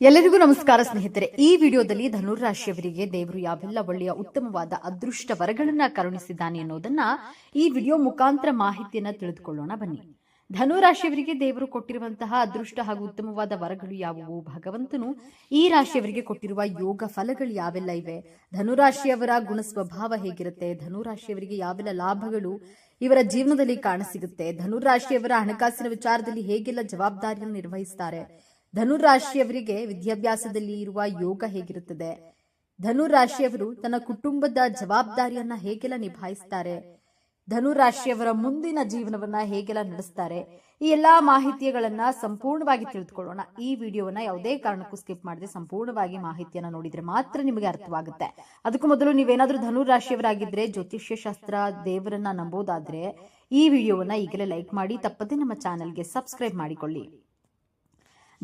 ಎಲ್ಲರಿಗೂ ನಮಸ್ಕಾರ ಸ್ನೇಹಿತರೆ. ಈ ವಿಡಿಯೋದಲ್ಲಿ ಧನುರಾಶಿಯವರಿಗೆ ದೇವರು ಯಾವೆಲ್ಲ ಒಳ್ಳೆಯ, ಉತ್ತಮವಾದ, ಅದೃಷ್ಟ ವರಗಳನ್ನ ಕರುಣಿಸಿದ್ದಾನೆ ಅನ್ನೋದನ್ನ ಈ ವಿಡಿಯೋ ಮುಖಾಂತರ ಮಾಹಿತಿಯನ್ನ ತಿಳಿದುಕೊಳ್ಳೋಣ. ಬನ್ನಿ. ಧನುರಾಶಿಯವರಿಗೆ ದೇವರು ಕೊಟ್ಟಿರುವಂತಹ ಅದೃಷ್ಟ ಹಾಗೂ ಉತ್ತಮವಾದ ವರಗಳು ಯಾವುವು? ಭಗವಂತನು ಈ ರಾಶಿಯವರಿಗೆ ಕೊಟ್ಟಿರುವ ಯೋಗ ಫಲಗಳು ಯಾವೆಲ್ಲ ಇವೆ? ಧನುರಾಶಿಯವರ ಗುಣ ಸ್ವಭಾವ ಹೇಗಿರುತ್ತೆ? ಧನುರಾಶಿಯವರಿಗೆ ಯಾವೆಲ್ಲ ಲಾಭಗಳು ಇವರ ಜೀವನದಲ್ಲಿ ಕಾಣಸಿಗುತ್ತೆ? ಧನುರಾಶಿಯವರ ಹಣಕಾಸಿನ ವಿಚಾರದಲ್ಲಿ ಹೇಗೆಲ್ಲ ಜವಾಬ್ದಾರಿಯನ್ನು ನಿರ್ವಹಿಸ್ತಾರೆ? ಧನುರಾಶಿಯವರಿಗೆ ವಿದ್ಯಾಭ್ಯಾಸದಲ್ಲಿ ಇರುವ ಯೋಗ ಹೇಗಿರುತ್ತದೆ? ಧನುರಾಶಿಯವರು ತನ್ನ ಕುಟುಂಬದ ಜವಾಬ್ದಾರಿಯನ್ನ ಹೇಗೆಲ್ಲ ನಿಭಾಯಿಸ್ತಾರೆ? ಧನುರಾಶಿಯವರ ಮುಂದಿನ ಜೀವನವನ್ನ ಹೇಗೆಲ್ಲ ನಡೆಸ್ತಾರೆ? ಈ ಎಲ್ಲಾ ಮಾಹಿತಿಗಳನ್ನ ಸಂಪೂರ್ಣವಾಗಿ ತಿಳಿದುಕೊಳ್ಳೋಣ. ಈ ವಿಡಿಯೋವನ್ನ ಯಾವುದೇ ಕಾರಣಕ್ಕೂ ಸ್ಕಿಪ್ ಮಾಡದೆ ಸಂಪೂರ್ಣವಾಗಿ ಮಾಹಿತಿಯನ್ನ ನೋಡಿದ್ರೆ ಮಾತ್ರ ನಿಮಗೆ ಅರ್ಥವಾಗುತ್ತೆ. ಅದಕ್ಕೂ ಮೊದಲು ನೀವೇನಾದ್ರೂ ಧನುರಾಶಿಯವರಾಗಿದ್ರೆ ಜ್ಯೋತಿಷ್ಯ ಶಾಸ್ತ್ರ ದೇವರನ್ನ ನಂಬೋದಾದ್ರೆ, ಈ ವಿಡಿಯೋವನ್ನ ಈಗಲೇ ಲೈಕ್ ಮಾಡಿ, ತಪ್ಪದೆ ನಮ್ಮ ಚಾನೆಲ್ಗೆ ಸಬ್ಸ್ಕ್ರೈಬ್ ಮಾಡಿಕೊಳ್ಳಿ.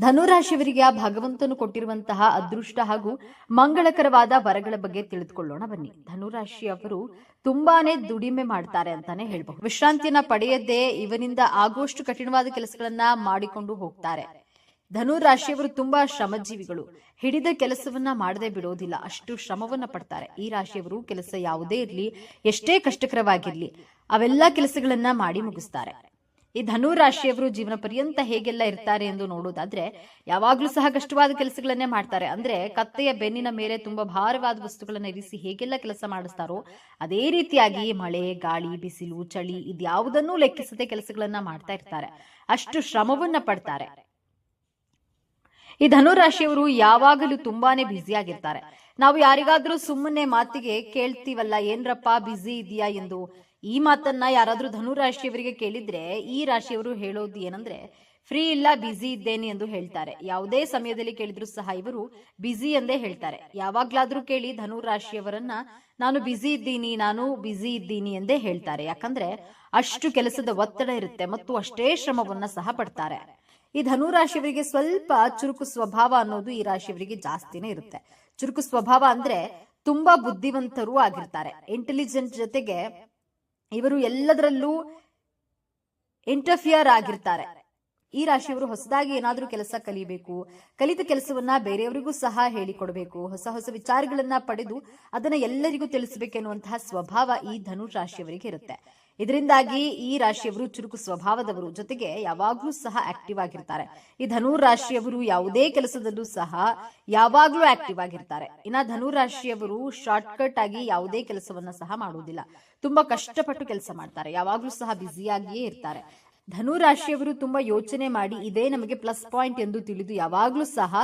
ಧನುರಾಶಿಯವರಿಗೆ ಆ ಭಗವಂತನು ಕೊಟ್ಟಿರುವಂತಹ ಅದೃಷ್ಟ ಹಾಗೂ ಮಂಗಳಕರವಾದ ವರಗಳ ಬಗ್ಗೆ ತಿಳಿದುಕೊಳ್ಳೋಣ. ಬನ್ನಿ. ಧನುರಾಶಿಯವರು ತುಂಬಾನೇ ದುಡಿಮೆ ಮಾಡ್ತಾರೆ ಅಂತಾನೆ ಹೇಳ್ಬಹುದು. ವಿಶ್ರಾಂತಿಯನ್ನ ಪಡೆಯದೆ ಇವನಿಂದ ಆಗೋಷ್ಟು ಕಠಿಣವಾದ ಕೆಲಸಗಳನ್ನ ಮಾಡಿಕೊಂಡು ಹೋಗ್ತಾರೆ. ಧನುರಾಶಿಯವರು ತುಂಬಾ ಶ್ರಮಜೀವಿಗಳು. ಹಿಡಿದ ಕೆಲಸವನ್ನ ಮಾಡದೆ ಬಿಡೋದಿಲ್ಲ. ಅಷ್ಟು ಶ್ರಮವನ್ನ ಪಡ್ತಾರೆ. ಈ ರಾಶಿಯವರು ಕೆಲಸ ಯಾವುದೇ ಇರಲಿ, ಎಷ್ಟೇ ಕಷ್ಟಕರವಾಗಿರ್ಲಿ, ಅವೆಲ್ಲ ಕೆಲಸಗಳನ್ನ ಮಾಡಿ ಮುಗಿಸ್ತಾರೆ. ಈ ಧನು ರಾಶಿಯವರು ಜೀವನ ಪರ್ಯಂತ ಹೇಗೆಲ್ಲ ಇರ್ತಾರೆ ಎಂದು ನೋಡೋದಾದ್ರೆ ಯಾವಾಗ್ಲೂ ಸಹ ಕಷ್ಟವಾದ ಕೆಲಸಗಳನ್ನೇ ಮಾಡ್ತಾರೆ. ಅಂದ್ರೆ ಕತ್ತೆಯ ಬೆನ್ನಿನ ಮೇಲೆ ತುಂಬಾ ಭಾರವಾದ ವಸ್ತುಗಳನ್ನ ಇರಿಸಿ ಹೇಗೆಲ್ಲ ಕೆಲಸ ಮಾಡಿಸ್ತಾರೋ, ಅದೇ ರೀತಿಯಾಗಿ ಮಳೆ, ಗಾಳಿ, ಬಿಸಿಲು, ಚಳಿ ಇದ್ಯಾವುದನ್ನೂ ಲೆಕ್ಕಿಸದೆ ಕೆಲಸಗಳನ್ನ ಮಾಡ್ತಾ ಇರ್ತಾರೆ. ಅಷ್ಟು ಶ್ರಮವನ್ನ ಪಡ್ತಾರೆ. ಈ ಧನುರಾಶಿಯವರು ಯಾವಾಗಲೂ ತುಂಬಾನೇ ಬ್ಯುಸಿ ಆಗಿರ್ತಾರೆ. ನಾವು ಯಾರಿಗಾದ್ರೂ ಸುಮ್ಮನೆ ಮಾತಿಗೆ ಕೇಳ್ತೀವಲ್ಲ, ಏನ್ರಪ್ಪ, ಬ್ಯುಸಿ ಇದೆಯಾ ಎಂದು ಈ ಮಾತನ್ನ ಯಾರಾದ್ರೂ ಧನುರಾಶಿಯವರಿಗೆ ಕೇಳಿದ್ರೆ ಈ ರಾಶಿಯವರು ಹೇಳೋದು ಏನಂದ್ರೆ, ಫ್ರೀ ಇಲ್ಲ, ಬ್ಯುಸಿ ಇದ್ದೇನೆ ಎಂದು ಹೇಳ್ತಾರೆ. ಯಾವುದೇ ಸಮಯದಲ್ಲಿ ಕೇಳಿದ್ರು ಸಹ ಇವರು ಬ್ಯುಸಿ ಎಂದೇ ಹೇಳ್ತಾರೆ. ಯಾವಾಗ್ಲಾದ್ರೂ ಕೇಳಿ ಧನು ರಾಶಿಯವರನ್ನ ನಾನು ಬ್ಯುಸಿ ಇದ್ದೀನಿ, ನಾನು ಬ್ಯುಸಿ ಇದ್ದೀನಿ ಎಂದೇ ಹೇಳ್ತಾರೆ. ಯಾಕಂದ್ರೆ, ಅಷ್ಟು ಕೆಲಸದ ಒತ್ತಡ ಇರುತ್ತೆ ಮತ್ತು ಅಷ್ಟೇ ಶ್ರಮವನ್ನ ಸಹ ಪಡ್ತಾರೆ. ಈ ಧನು ರಾಶಿಯವರಿಗೆ ಸ್ವಲ್ಪ ಚುರುಕು ಸ್ವಭಾವ ಅನ್ನೋದು ಈ ರಾಶಿಯವರಿಗೆ ಜಾಸ್ತಿನೇ ಇರುತ್ತೆ. ಚುರುಕು ಸ್ವಭಾವ ಅಂದ್ರೆ ತುಂಬಾ ಬುದ್ಧಿವಂತರು ಆಗಿರ್ತಾರೆ. ಇಂಟೆಲಿಜೆಂಟ್ ಜೊತೆಗೆ ಇವರು ಎಲ್ಲದರಲ್ಲೂ ಇಂಟರ್ಫಿಯರ್ ಆಗಿರ್ತಾರೆ. ಈ ರಾಶಿಯವರು ಹೊಸದಾಗಿ ಏನಾದರೂ ಕೆಲಸ ಕಲಿಬೇಕು. ಕಲಿತ ಕೆಲಸವನ್ನ ಬೇರೆಯವರಿಗೂ ಸಹ ಹೇಳಿಕೊಡಬೇಕು. ಹೊಸ ಹೊಸ ವಿಚಾರಗಳನ್ನ ಪಡೆದು ಅದನ್ನ ಎಲ್ಲರಿಗೂ ತಿಳಿಸಬೇಕೆನ್ನುವಂತಹ ಸ್ವಭಾವ ಈ ಧನು ರಾಶಿಯವರಿಗೆ ಇರುತ್ತೆ. ಇದರಿಂದಾಗಿ ಈ ರಾಶಿಯವರು ಚುರುಕು ಸ್ವಭಾವದವರು. ಜೊತೆಗೆ ಯಾವಾಗ್ಲೂ ಸಹ ಆಕ್ಟಿವ್ ಆಗಿರ್ತಾರೆ. ಈ ಧನುರ್ ರಾಶಿಯವರು ಯಾವುದೇ ಕೆಲಸದಲ್ಲೂ ಸಹ ಯಾವಾಗ್ಲೂ ಆಕ್ಟಿವ್ ಆಗಿರ್ತಾರೆ. ಇನ್ನ ಧನುರ್ ರಾಶಿಯವರು ಶಾರ್ಟ್ ಕಟ್ ಆಗಿ ಯಾವುದೇ ಕೆಲಸವನ್ನ ಸಹ ಮಾಡುವುದಿಲ್ಲ. ತುಂಬಾ ಕಷ್ಟಪಟ್ಟು ಕೆಲಸ ಮಾಡ್ತಾರೆ. ಯಾವಾಗ್ಲೂ ಸಹ ಬ್ಯುಸಿಯಾಗಿಯೇ ಇರ್ತಾರೆ. ಧನು ರಾಶಿಯವರು ತುಂಬಾ ಯೋಚನೆ ಮಾಡಿ ಇದೇ ನಮಗೆ ಪ್ಲಸ್ ಪಾಯಿಂಟ್ ಎಂದು ತಿಳಿದು ಯಾವಾಗ್ಲೂ ಸಹ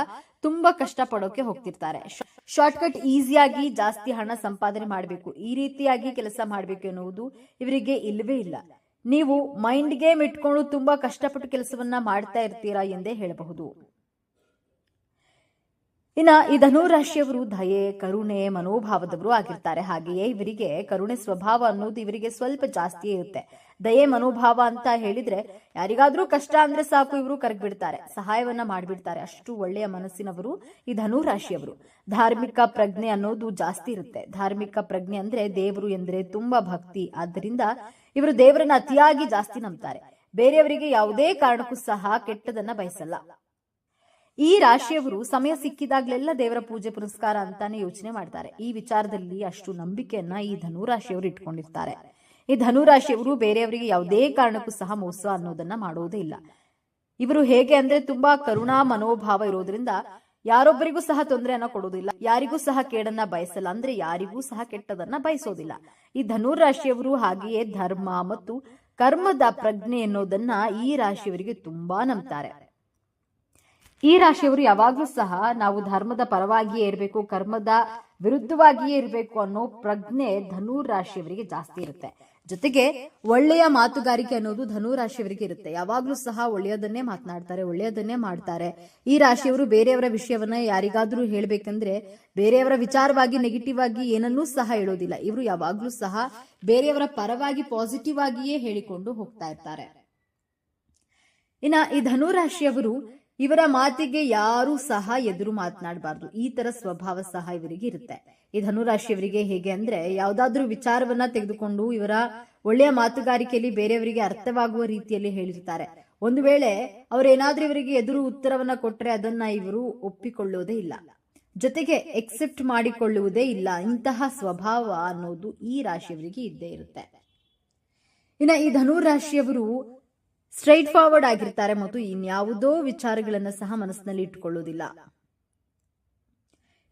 ತುಂಬಾ ಕಷ್ಟ ಪಡೋಕೆ ಹೋಗ್ತಿರ್ತಾರೆ ಶಾರ್ಟ್ಕಟ್ ಈಸಿಯಾಗಿ ಜಾಸ್ತಿ ಹಣ ಸಂಪಾದನೆ ಮಾಡಬೇಕು. ಈ ರೀತಿಯಾಗಿ ಕೆಲಸ ಮಾಡಬೇಕು ಎನ್ನುವುದು ಇವರಿಗೆ ಇಲ್ಲವೇ ಇಲ್ಲ. ನೀವು ಮೈಂಡ್ ಗೇಮ್ ಇಟ್ಕೊಂಡು ತುಂಬಾ ಕಷ್ಟಪಟ್ಟು ಕೆಲಸವನ್ನ ಮಾಡ್ತಾ ಇರ್ತೀರಾ ಎಂದೇ ಹೇಳಬಹುದು. ಇನ್ನ ಈ ಧನುರಾಶಿಯವರು ದಯೆ, ಕರುಣೆ, ಮನೋಭಾವದವರು ಆಗಿರ್ತಾರೆ. ಹಾಗೆಯೇ ಇವರಿಗೆ ಕರುಣೆ ಸ್ವಭಾವ ಅನ್ನೋದು ಇವರಿಗೆ ಸ್ವಲ್ಪ ಜಾಸ್ತಿ ಇರುತ್ತೆ. ದಯೆ, ಮನೋಭಾವ ಅಂತ ಹೇಳಿದ್ರೆ ಯಾರಿಗಾದ್ರೂ ಕಷ್ಟ ಅಂದ್ರೆ ಸಾಕು, ಇವರು ಕರಗ್ಬಿಡ್ತಾರೆ. ಸಹಾಯವನ್ನ ಮಾಡ್ಬಿಡ್ತಾರೆ. ಅಷ್ಟು ಒಳ್ಳೆಯ ಮನಸ್ಸಿನವರು ಈ ಧನುರಾಶಿಯವರು. ಧಾರ್ಮಿಕ ಪ್ರಜ್ಞೆ ಅನ್ನೋದು ಜಾಸ್ತಿ ಇರುತ್ತೆ. ಧಾರ್ಮಿಕ ಪ್ರಜ್ಞೆ ಅಂದ್ರೆ ದೇವರು ಎಂದ್ರೆ ತುಂಬಾ ಭಕ್ತಿ. ಆದ್ದರಿಂದ ಇವರು ದೇವರನ್ನ ಅತಿಯಾಗಿ ಜಾಸ್ತಿ ನಂಬ್ತಾರೆ. ಬೇರೆಯವರಿಗೆ ಯಾವುದೇ ಕಾರಣಕ್ಕೂ ಸಹ ಕೆಟ್ಟದನ್ನ ಬಯಸಲ್ಲ. ಈ ರಾಶಿಯವರು ಸಮಯ ಸಿಕ್ಕಿದಾಗ್ಲೆಲ್ಲ ದೇವರ ಪೂಜೆ ಪುರಸ್ಕಾರ ಅಂತಾನೆ ಯೋಚನೆ ಮಾಡ್ತಾರೆ. ಈ ವಿಚಾರದಲ್ಲಿ ಅಷ್ಟು ನಂಬಿಕೆಯನ್ನ ಈ ಧನು ರಾಶಿಯವರು ಇಟ್ಕೊಂಡಿರ್ತಾರೆ. ಈ ಧನು ರಾಶಿಯವರು ಬೇರೆಯವರಿಗೆ ಯಾವುದೇ ಕಾರಣಕ್ಕೂ ಸಹ ಮೋಸ ಅನ್ನೋದನ್ನ ಮಾಡೋದೇ ಇಲ್ಲ. ಇವರು ಹೇಗೆ ಅಂದ್ರೆ ತುಂಬಾ ಕರುಣಾ ಮನೋಭಾವ ಇರೋದ್ರಿಂದ ಯಾರೊಬ್ಬರಿಗೂ ಸಹ ತೊಂದರೆಯನ್ನ ಕೊಡೋದಿಲ್ಲ. ಯಾರಿಗೂ ಸಹ ಕೇಡನ್ನ ಬಯಸಲ್ಲ ಅಂದ್ರೆ ಯಾರಿಗೂ ಸಹ ಕೆಟ್ಟದನ್ನ ಬಯಸೋದಿಲ್ಲ. ಈ ಧನುರ್ ರಾಶಿಯವರು ಹಾಗೆಯೇ ಧರ್ಮ ಮತ್ತು ಕರ್ಮದ ಪ್ರಜ್ಞೆ ಅನ್ನೋದನ್ನ ಈ ರಾಶಿಯವರಿಗೆ ತುಂಬಾ ನಂಬ್ತಾರೆ. ಈ ರಾಶಿಯವರು ಯಾವಾಗ್ಲೂ ಸಹ ನಾವು ಧರ್ಮದ ಪರವಾಗಿಯೇ ಇರಬೇಕು, ಕರ್ಮದ ವಿರುದ್ಧವಾಗಿಯೇ ಇರಬೇಕು ಅನ್ನೋ ಪ್ರಜ್ಞೆ ಧನು ರಾಶಿಯವರಿಗೆ ಜಾಸ್ತಿ ಇರುತ್ತೆ. ಜೊತೆಗೆ ಒಳ್ಳೆಯ ಮಾತುಗಾರಿಕೆ ಅನ್ನೋದು ಧನು ರಾಶಿಯವರಿಗೆ ಇರುತ್ತೆ. ಯಾವಾಗ್ಲೂ ಸಹ ಒಳ್ಳೆಯದನ್ನೇ ಮಾತನಾಡ್ತಾರೆ, ಒಳ್ಳೆಯದನ್ನೇ ಮಾಡ್ತಾರೆ. ಈ ರಾಶಿಯವರು ಬೇರೆಯವರ ವಿಷಯವನ್ನ ಯಾರಿಗಾದ್ರೂ ಹೇಳ್ಬೇಕಂದ್ರೆ ಬೇರೆಯವರ ವಿಚಾರವಾಗಿ ನೆಗೆಟಿವ್ ಆಗಿ ಏನನ್ನೂ ಸಹ ಹೇಳೋದಿಲ್ಲ. ಇವರು ಯಾವಾಗ್ಲೂ ಸಹ ಬೇರೆಯವರ ಪರವಾಗಿ ಪಾಸಿಟಿವ್ ಆಗಿಯೇ ಹೇಳಿಕೊಂಡು ಹೋಗ್ತಾ ಇರ್ತಾರೆ. ಇನ್ನ ಈ ಧನು ರಾಶಿಯವರು ಇವರ ಮಾತಿಗೆ ಯಾರೂ ಸಹ ಎದುರು ಮಾತನಾಡಬಾರ್ದು. ಈ ತರ ಸ್ವಭಾವ ಸಹ ಇವರಿಗೆ ಇರುತ್ತೆ. ಈ ಧನುರಾಶಿಯವರಿಗೆ ಹೇಗೆ ಅಂದ್ರೆ ಯಾವ್ದಾದ್ರೂ ವಿಚಾರವನ್ನ ತೆಗೆದುಕೊಂಡು ಇವರ ಒಳ್ಳೆಯ ಮಾತುಗಾರಿಕೆಯಲ್ಲಿ ಬೇರೆಯವರಿಗೆ ಅರ್ಥವಾಗುವ ರೀತಿಯಲ್ಲಿ ಹೇಳಿರ್ತಾರೆ ಒಂದು ವೇಳೆ ಅವರೇನಾದ್ರೂ ಇವರಿಗೆ ಎದುರು ಉತ್ತರವನ್ನ ಕೊಟ್ಟರೆ ಅದನ್ನ ಇವರು ಒಪ್ಪಿಕೊಳ್ಳೋದೇ ಇಲ್ಲ. ಜೊತೆಗೆ ಎಕ್ಸೆಪ್ಟ್ ಮಾಡಿಕೊಳ್ಳುವುದೇ ಇಲ್ಲ. ಇಂತಹ ಸ್ವಭಾವ ಅನ್ನೋದು ಈ ರಾಶಿಯವರಿಗೆ ಇದ್ದೇ ಇರುತ್ತೆ. ಇನ್ನ ಈ ಧನು ರಾಶಿಯವರು ಸ್ಟ್ರೈಟ್ ಫಾರ್ವರ್ಡ್ ಆಗಿರ್ತಾರೆ ಮತ್ತು ಇನ್ಯಾವುದೋ ವಿಚಾರಗಳನ್ನ ಸಹ ಮನಸ್ಸಿನಲ್ಲಿ ಇಟ್ಕೊಳ್ಳೋದಿಲ್ಲ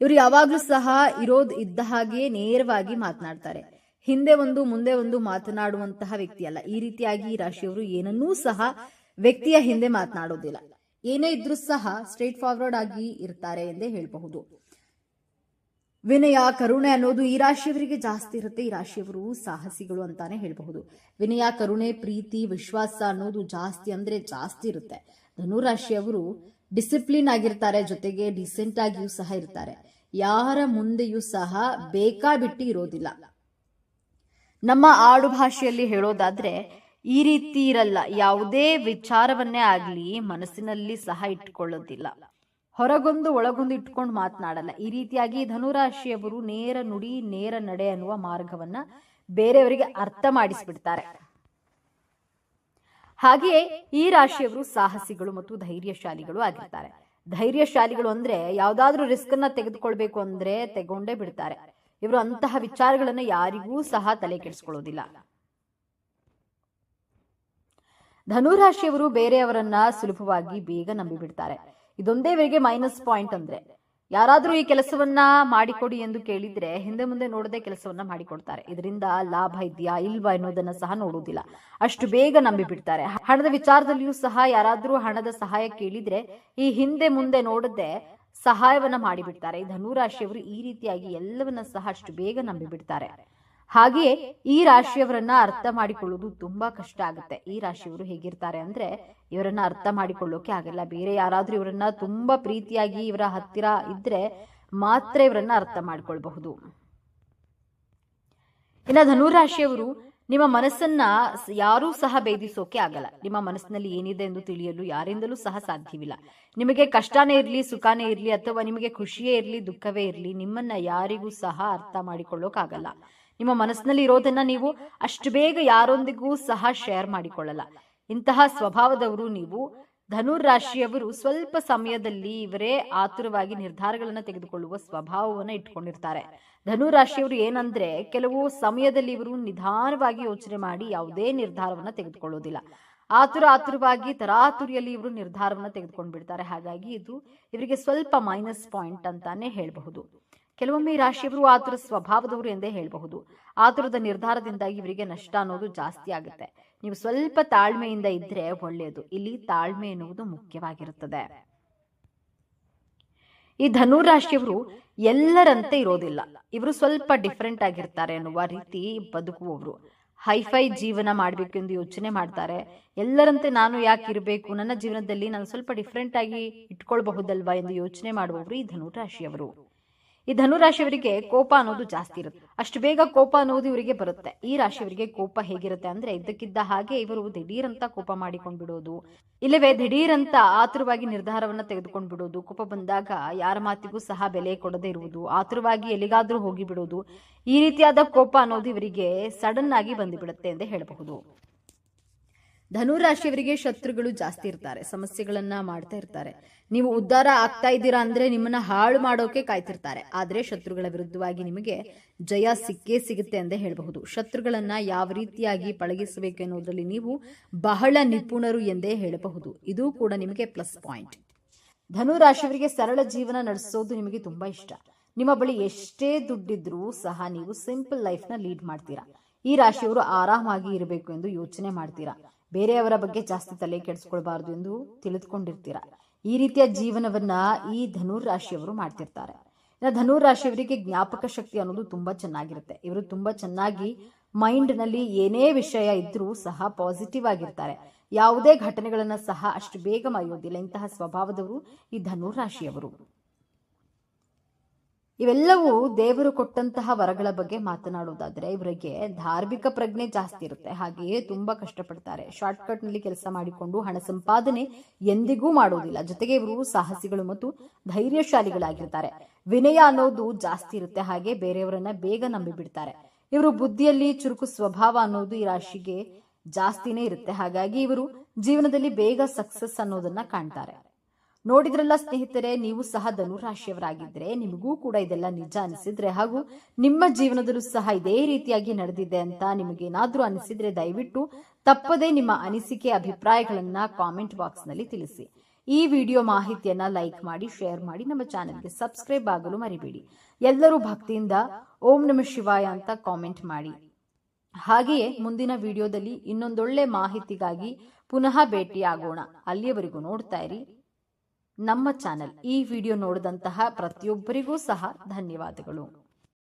ಇವರು ಯಾವಾಗಲೂ ಸಹ ಇರೋದು ಇದ್ದ ಹಾಗೆ ನೇರವಾಗಿ ಮಾತನಾಡ್ತಾರೆ. ಹಿಂದೆ ಒಂದು, ಮುಂದೆ ಒಂದು ಮಾತನಾಡುವಂತಹ ವ್ಯಕ್ತಿ ಅಲ್ಲ. ಈ ರೀತಿಯಾಗಿ ಈ ರಾಶಿಯವರು ಏನನ್ನೂ ಸಹ ವ್ಯಕ್ತಿಯ ಹಿಂದೆ ಮಾತನಾಡೋದಿಲ್ಲ. ಏನೇ ಇದ್ರೂ ಸಹ ಸ್ಟ್ರೈಟ್ ಫಾರ್ವರ್ಡ್ ಆಗಿ ಇರ್ತಾರೆ ಎಂದೇ ಹೇಳಬಹುದು. ವಿನಯ, ಕರುಣೆ ಅನ್ನೋದು ಈ ರಾಶಿಯವರಿಗೆ ಜಾಸ್ತಿ ಇರುತ್ತೆ. ಈ ರಾಶಿಯವರು ಸಾಹಸಿಗಳು ಅಂತಾನೆ ಹೇಳಬಹುದು. ವಿನಯ, ಕರುಣೆ, ಪ್ರೀತಿ, ವಿಶ್ವಾಸ ಅನ್ನೋದು ಜಾಸ್ತಿ ಅಂದ್ರೆ ಜಾಸ್ತಿ ಇರುತ್ತೆ. ಧನುರಾಶಿಯವರು ಡಿಸಿಪ್ಲಿನ್ ಆಗಿರ್ತಾರೆ, ಜೊತೆಗೆ ಡಿಸೆಂಟ್ ಆಗಿಯೂ ಸಹ ಇರ್ತಾರೆ. ಯಾರ ಮುಂದೆಯೂ ಸಹ ಬೇಕಾಬಿಟ್ಟಿ ಇರೋದಿಲ್ಲ. ನಮ್ಮ ಆಡು ಭಾಷೆಯಲ್ಲಿ ಹೇಳೋದಾದ್ರೆ, ಈ ರೀತಿ ಇರಲ್ಲ. ಯಾವುದೇ ವಿಚಾರವನ್ನೇ ಆಗ್ಲಿ ಮನಸ್ಸಿನಲ್ಲಿ ಸಹ ಇಟ್ಕೊಳ್ಳೋದಿಲ್ಲ. ಹೊರಗೊಂದು ಒಳಗೊಂದು ಇಟ್ಕೊಂಡು ಮಾತನಾಡಲ್ಲ. ಈ ರೀತಿಯಾಗಿ ಧನುರಾಶಿಯವರು ನೇರ ನುಡಿ, ನೇರ ನಡೆ ಅನ್ನುವ ಮಾರ್ಗವನ್ನ ಬೇರೆಯವರಿಗೆ ಅರ್ಥ ಮಾಡಿಸ್ಬಿಡ್ತಾರೆ. ಹಾಗೆಯೇ ಈ ರಾಶಿಯವರು ಸಾಹಸಿಗಳು ಮತ್ತು ಧೈರ್ಯಶಾಲಿಗಳು ಆಗಿರ್ತಾರೆ. ಧೈರ್ಯಶಾಲಿಗಳು ಅಂದ್ರೆ ಯಾವ್ದಾದ್ರೂ ರಿಸ್ಕ್ ಅನ್ನ ತೆಗೆದುಕೊಳ್ಬೇಕು ಅಂದ್ರೆ ತಗೊಂಡೇ ಬಿಡ್ತಾರೆ. ಇವರು ಅಂತಹ ವಿಚಾರಗಳನ್ನ ಯಾರಿಗೂ ಸಹ ತಲೆ ಕೆಡಿಸ್ಕೊಳ್ಳೋದಿಲ್ಲ. ಧನುರಾಶಿಯವರು ಬೇರೆಯವರನ್ನ ಸುಲಭವಾಗಿ ಬೇಗ ನಂಬಿಬಿಡ್ತಾರೆ. ಇದೊಂದೇ ಇವರಿಗೆ ಮೈನಸ್ ಪಾಯಿಂಟ್ ಅಂದ್ರೆ. ಯಾರಾದರೂ ಈ ಕೆಲಸವನ್ನ ಮಾಡಿಕೊಡಿ ಎಂದು ಕೇಳಿದ್ರೆ ಹಿಂದೆ ಮುಂದೆ ನೋಡದೆ ಕೆಲಸವನ್ನ ಮಾಡಿಕೊಡ್ತಾರೆ. ಇದರಿಂದ ಲಾಭ ಇದೆಯಾ ಇಲ್ವಾ ಎನ್ನುವುದನ್ನ ಸಹ ನೋಡುವುದಿಲ್ಲ. ಅಷ್ಟು ಬೇಗ ನಂಬಿ ಬಿಡ್ತಾರೆ ಹಣದ ವಿಚಾರದಲ್ಲಿಯೂ ಸಹ ಯಾರಾದರೂ ಹಣದ ಸಹಾಯ ಕೇಳಿದ್ರೆ ಈ ಹಿಂದೆ ಮುಂದೆ ನೋಡದೆ ಸಹಾಯವನ್ನ ಮಾಡಿಬಿಡ್ತಾರೆ. ಈ ಧನುರಾಶಿಯವರು ಈ ರೀತಿಯಾಗಿ ಎಲ್ಲವನ್ನ ಸಹ ಅಷ್ಟು ಬೇಗ ನಂಬಿ ಬಿಡ್ತಾರೆ ಹಾಗೆಯೇ ಈ ರಾಶಿಯವರನ್ನ ಅರ್ಥ ಮಾಡಿಕೊಳ್ಳುವುದು ತುಂಬಾ ಕಷ್ಟ ಆಗುತ್ತೆ. ಈ ರಾಶಿಯವರು ಹೇಗಿರ್ತಾರೆ ಅಂದ್ರೆ ಇವರನ್ನ ಅರ್ಥ ಮಾಡಿಕೊಳ್ಳೋಕೆ ಆಗಲ್ಲ. ಬೇರೆ ಯಾರಾದ್ರೂ ಇವರನ್ನ ತುಂಬಾ ಪ್ರೀತಿಯಾಗಿ ಇವರ ಹತ್ತಿರ ಇದ್ರೆ ಮಾತ್ರ ಇವರನ್ನ ಅರ್ಥ ಮಾಡ್ಕೊಳ್ಬಹುದು. ಇನ್ನ ಧನುರಾಶಿಯವರು ನಿಮ್ಮ ಮನಸ್ಸನ್ನ ಯಾರೂ ಸಹ ಭೇದಿಸೋಕೆ ಆಗಲ್ಲ. ನಿಮ್ಮ ಮನಸ್ಸಿನಲ್ಲಿ ಏನಿದೆ ಎಂದು ತಿಳಿಯಲು ಯಾರಿಂದಲೂ ಸಹ ಸಾಧ್ಯವಿಲ್ಲ. ನಿಮಗೆ ಕಷ್ಟನೇ ಇರಲಿ, ಸುಖಾನೇ ಇರಲಿ, ಅಥವಾ ನಿಮಗೆ ಖುಷಿಯೇ ಇರಲಿ, ದುಃಖವೇ ಇರಲಿ, ನಿಮ್ಮನ್ನ ಯಾರಿಗೂ ಸಹ ಅರ್ಥ ಮಾಡಿಕೊಳ್ಳೋಕಾಗಲ್ಲ. ನಿಮ್ಮ ಮನಸ್ಸಿನಲ್ಲಿ ಇರೋದನ್ನ ನೀವು ಅಷ್ಟು ಬೇಗ ಯಾರೊಂದಿಗೂ ಸಹ ಶೇರ್ ಮಾಡಿಕೊಳ್ಳಲ್ಲ. ಇಂತಹ ಸ್ವಭಾವದವರು ನೀವು. ಧನುರ್ ರಾಶಿಯವರು ಸ್ವಲ್ಪ ಸಮಯದಲ್ಲಿ ಇವರೇ ಆತುರವಾಗಿ ನಿರ್ಧಾರಗಳನ್ನು ತೆಗೆದುಕೊಳ್ಳುವ ಸ್ವಭಾವವನ್ನು ಇಟ್ಕೊಂಡಿರ್ತಾರೆ. ಧನು ರಾಶಿಯವರು ಏನಂದ್ರೆ ಕೆಲವು ಸಮಯದಲ್ಲಿ ಇವರು ನಿಧಾನವಾಗಿ ಯೋಚನೆ ಮಾಡಿ ಯಾವುದೇ ನಿರ್ಧಾರವನ್ನ ತೆಗೆದುಕೊಳ್ಳೋದಿಲ್ಲ. ಆತುರ ಆತುರವಾಗಿ ತರಾತುರಿಯಲ್ಲಿ ಇವರು ನಿರ್ಧಾರವನ್ನ ತೆಗೆದುಕೊಂಡು ಬಿಡ್ತಾರೆ ಹಾಗಾಗಿ ಇದು ಇವರಿಗೆ ಸ್ವಲ್ಪ ಮೈನಸ್ ಪಾಯಿಂಟ್ ಅಂತಾನೆ ಹೇಳಬಹುದು. ಕೆಲವೊಮ್ಮೆ ಈ ರಾಶಿಯವರು ಆತುರ ಸ್ವಭಾವದವರು ಎಂದೇ ಹೇಳಬಹುದು. ಆತುರದ ನಿರ್ಧಾರದಿಂದಾಗಿ ಇವರಿಗೆ ನಷ್ಟ ಅನ್ನೋದು ಜಾಸ್ತಿ ಆಗುತ್ತೆ. ನೀವು ಸ್ವಲ್ಪ ತಾಳ್ಮೆಯಿಂದ ಇದ್ರೆ ಒಳ್ಳೆಯದು ಇಲ್ಲಿ ತಾಳ್ಮೆ ಎನ್ನುವುದು ಮುಖ್ಯವಾಗಿರುತ್ತದೆ. ಈ ಧನು ರಾಶಿಯವರು ಎಲ್ಲರಂತೆ ಇರೋದಿಲ್ಲ. ಇವರು ಸ್ವಲ್ಪ ಡಿಫ್ರೆಂಟ್ ಆಗಿರ್ತಾರೆ ಅನ್ನುವ ರೀತಿ ಬದುಕುವವರು. ಹೈಫೈ ಜೀವನ ಮಾಡಬೇಕೆಂದು ಯೋಚನೆ ಮಾಡ್ತಾರೆ. ಎಲ್ಲರಂತೆ ನಾನು ಯಾಕೆ ಇರಬೇಕು? ನನ್ನ ಜೀವನದಲ್ಲಿ ನಾನು ಸ್ವಲ್ಪ ಡಿಫ್ರೆಂಟ್ ಆಗಿ ಇಟ್ಕೊಳ್ಬಹುದಲ್ವಾ ಎಂದು ಯೋಚನೆ ಮಾಡುವವರು ಈ ಧನು ರಾಶಿಯವರು. ಈ ಧನು ರಾಶಿಯವರಿಗೆ ಕೋಪ ಅನ್ನೋದು ಜಾಸ್ತಿ ಇರುತ್ತೆ. ಅಷ್ಟು ಬೇಗ ಕೋಪ ಅನ್ನೋದು ಇವರಿಗೆ ಬರುತ್ತೆ. ಈ ರಾಶಿಯವರಿಗೆ ಕೋಪ ಹೇಗಿರುತ್ತೆ ಅಂದ್ರೆ ಇದ್ದಕ್ಕಿದ್ದ ಹಾಗೆ ಇವರು ದಿಢೀರಂತ ಕೋಪ ಮಾಡಿಕೊಂಡು ಬಿಡೋದು ಇಲ್ಲವೇ ದಿಢೀರಂತ ಆತುರವಾಗಿ ನಿರ್ಧಾರವನ್ನ ತೆಗೆದುಕೊಂಡು ಬಿಡೋದು ಕೋಪ ಬಂದಾಗ ಯಾರ ಮಾತಿಗೂ ಸಹ ಬೆಲೆ ಕೊಡದೆ ಇರುವುದು. ಆತುರವಾಗಿ ಎಲ್ಲಿಗಾದ್ರೂ ಹೋಗಿ ಬಿಡೋದು ಈ ರೀತಿಯಾದ ಕೋಪ ಅನ್ನೋದು ಇವರಿಗೆ ಸಡನ್ ಆಗಿ ಬಂದುಬಿಡುತ್ತೆ ಅಂತ ಹೇಳಬಹುದು. ಧನು ರಾಶಿಯವರಿಗೆ ಶತ್ರುಗಳು ಜಾಸ್ತಿ ಇರ್ತಾರೆ, ಸಮಸ್ಯೆಗಳನ್ನ ಮಾಡ್ತಾ ಇರ್ತಾರೆ. ನೀವು ಉದ್ಧಾರ ಆಗ್ತಾ ಇದ್ದೀರಾ ಅಂದ್ರೆ ನಿಮ್ಮನ್ನ ಹಾಳು ಮಾಡೋಕೆ ಕಾಯ್ತಿರ್ತಾರೆ. ಆದ್ರೆ ಶತ್ರುಗಳ ವಿರುದ್ಧವಾಗಿ ನಿಮಗೆ ಜಯ ಸಿಕ್ಕೇ ಸಿಗುತ್ತೆ ಅಂತ ಹೇಳಬಹುದು. ಶತ್ರುಗಳನ್ನ ಯಾವ ರೀತಿಯಾಗಿ ಪಳಗಿಸಬೇಕು ಎನ್ನುವುದರಲ್ಲಿ ನೀವು ಬಹಳ ನಿಪುಣರು ಎಂದೇ ಹೇಳಬಹುದು. ಇದು ಕೂಡ ನಿಮಗೆ ಪ್ಲಸ್ ಪಾಯಿಂಟ್. ಧನುರಾಶಿಯವರಿಗೆ ಸರಳ ಜೀವನ ನಡೆಸೋದು ನಿಮಗೆ ತುಂಬಾ ಇಷ್ಟ. ನಿಮ್ಮ ಬಳಿ ಎಷ್ಟೇ ದುಡ್ಡಿದ್ರೂ ಸಹ ನೀವು ಸಿಂಪಲ್ ಲೈಫ್ನ ಲೀಡ್ ಮಾಡ್ತೀರಾ. ಈ ರಾಶಿಯವರು ಆರಾಮಾಗಿ ಇರಬೇಕು ಎಂದು ಯೋಚನೆ ಮಾಡ್ತೀರಾ. ಬೇರೆಯವರ ಬಗ್ಗೆ ಜಾಸ್ತಿ ತಲೆ ಕೆಡಿಸ್ಕೊಳ್ಬಾರ್ದು ಎಂದು ತಿಳಿದುಕೊಂಡಿರ್ತೀರಾ. ಈ ರೀತಿಯ ಜೀವನವನ್ನ ಈ ಧನುರ್ ರಾಶಿಯವರು ಮಾಡ್ತಿರ್ತಾರೆ. ಧನುರ್ ರಾಶಿಯವರಿಗೆ ಜ್ಞಾಪಕ ಶಕ್ತಿ ಅನ್ನೋದು ತುಂಬಾ ಚೆನ್ನಾಗಿರುತ್ತೆ. ಇವರು ತುಂಬಾ ಚೆನ್ನಾಗಿ ಮೈಂಡ್ನಲ್ಲಿ ಏನೇ ವಿಷಯ ಇದ್ರೂ ಸಹ ಪಾಸಿಟಿವ್ ಆಗಿರ್ತಾರೆ. ಯಾವುದೇ ಘಟನೆಗಳನ್ನ ಸಹ ಅಷ್ಟು ಬೇಗ ಮರೆಯೋದಿಲ್ಲ. ಇಂತಹ ಸ್ವಭಾವದವರು ಈ ಧನುರ್ ರಾಶಿಯವರು ಇವೆಲ್ಲವೂ ದೇವರು ಕೊಟ್ಟಂತಹ ವರಗಳ ಬಗ್ಗೆ ಮಾತನಾಡುವುದಾದ್ರೆ, ಇವರಿಗೆ ಧಾರ್ಮಿಕ ಪ್ರಜ್ಞೆ ಜಾಸ್ತಿ ಇರುತ್ತೆ. ಹಾಗೆಯೇ ತುಂಬಾ ಕಷ್ಟಪಡ್ತಾರೆ. ಶಾರ್ಟ್ಕಟ್ನಲ್ಲಿ ಕೆಲಸ ಮಾಡಿಕೊಂಡು ಹಣ ಸಂಪಾದನೆ ಎಂದಿಗೂ ಮಾಡುವುದಿಲ್ಲ. ಜೊತೆಗೆ ಇವರು ಸಾಹಸಿಗಳು ಮತ್ತು ಧೈರ್ಯಶಾಲಿಗಳಾಗಿರ್ತಾರೆ. ವಿನಯ ಅನ್ನೋದು ಜಾಸ್ತಿ ಇರುತ್ತೆ. ಹಾಗೆ ಬೇರೆಯವರನ್ನ ಬೇಗ ನಂಬಿಬಿಡ್ತಾರೆ. ಇವರು ಬುದ್ಧಿಯಲ್ಲಿ ಚುರುಕು ಸ್ವಭಾವ ಅನ್ನೋದು ಈ ರಾಶಿಗೆ ಜಾಸ್ತಿನೇ ಇರುತ್ತೆ. ಹಾಗಾಗಿ ಇವರು ಜೀವನದಲ್ಲಿ ಬೇಗ ಸಕ್ಸಸ್ ಅನ್ನೋದನ್ನ ಕಾಣ್ತಾರೆ. ನೋಡಿದ್ರಲ್ಲ ಸ್ನೇಹಿತರೆ, ನೀವು ಸಹ ಧನುರಾಶಿಯವರಾಗಿದ್ರೆ ನಿಮಗೂ ಕೂಡ ಇದೆಲ್ಲ ನಿಜ ಅನಿಸಿದ್ರೆ ಹಾಗೂ ನಿಮ್ಮ ಜೀವನದಲ್ಲೂ ಸಹ ಇದೇ ರೀತಿಯಾಗಿ ನಡೆದಿದೆ ಅಂತ ನಿಮಗೇನಾದ್ರೂ ಅನಿಸಿದ್ರೆ ದಯವಿಟ್ಟು ತಪ್ಪದೇ ನಿಮ್ಮ ಅನಿಸಿಕೆ, ಅಭಿಪ್ರಾಯಗಳನ್ನ ಕಾಮೆಂಟ್ ಬಾಕ್ಸ್ನಲ್ಲಿ ತಿಳಿಸಿ. ಈ ವಿಡಿಯೋ ಮಾಹಿತಿಯನ್ನ ಲೈಕ್ ಮಾಡಿ, ಶೇರ್ ಮಾಡಿ, ನಮ್ಮ ಚಾನೆಲ್ಗೆ ಸಬ್ಸ್ಕ್ರೈಬ್ ಆಗಲು ಮರಿಬೇಡಿ. ಎಲ್ಲರೂ ಭಕ್ತಿಯಿಂದ ಓಂ ನಮ ಶಿವಾಯ ಅಂತ ಕಾಮೆಂಟ್ ಮಾಡಿ. ಹಾಗೆಯೇ ಮುಂದಿನ ವಿಡಿಯೋದಲ್ಲಿ ಇನ್ನೊಂದೊಳ್ಳೆ ಮಾಹಿತಿಗಾಗಿ ಪುನಃ ಭೇಟಿಯಾಗೋಣ. ಅಲ್ಲಿಯವರೆಗೂ ನೋಡ್ತಾ ಇರಿ. ನಮ್ಮ ಚಾನೆಲ್ ಈ ವಿಡಿಯೋ ನೋಡಿದಂತಹ ಪ್ರತಿಯೊಬ್ಬರಿಗೂ ಸಹ ಧನ್ಯವಾದಗಳು.